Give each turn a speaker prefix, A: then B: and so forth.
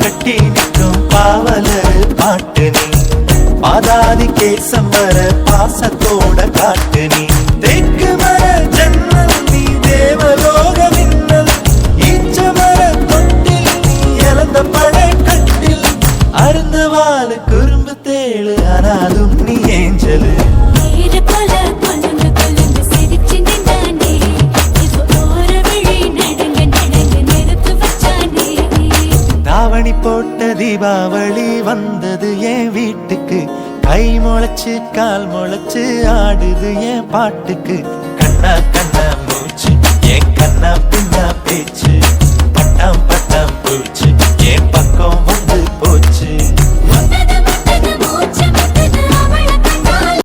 A: கட்டி நிற்கும் பாவலர் பாட்டு நீ பாதாதி கேசம் வர பாசத்தோட காட்டு நீ தெற்கு மர ஜன்னல் நீ தேவலோக மின்னல். ஈச்ச மர தொட்டில் நீ இழந்த பட கட்டில் அருந்த குறும்பு தேழு ஆனாலும் நீ ஏஞ்சலு. தாவணி போட்ட தீபாவளி வந்தது என் வீட்டுக்கு. கை முளைச்சு கால் முளைச்சு ஆடுது என் பாட்டுக்கு.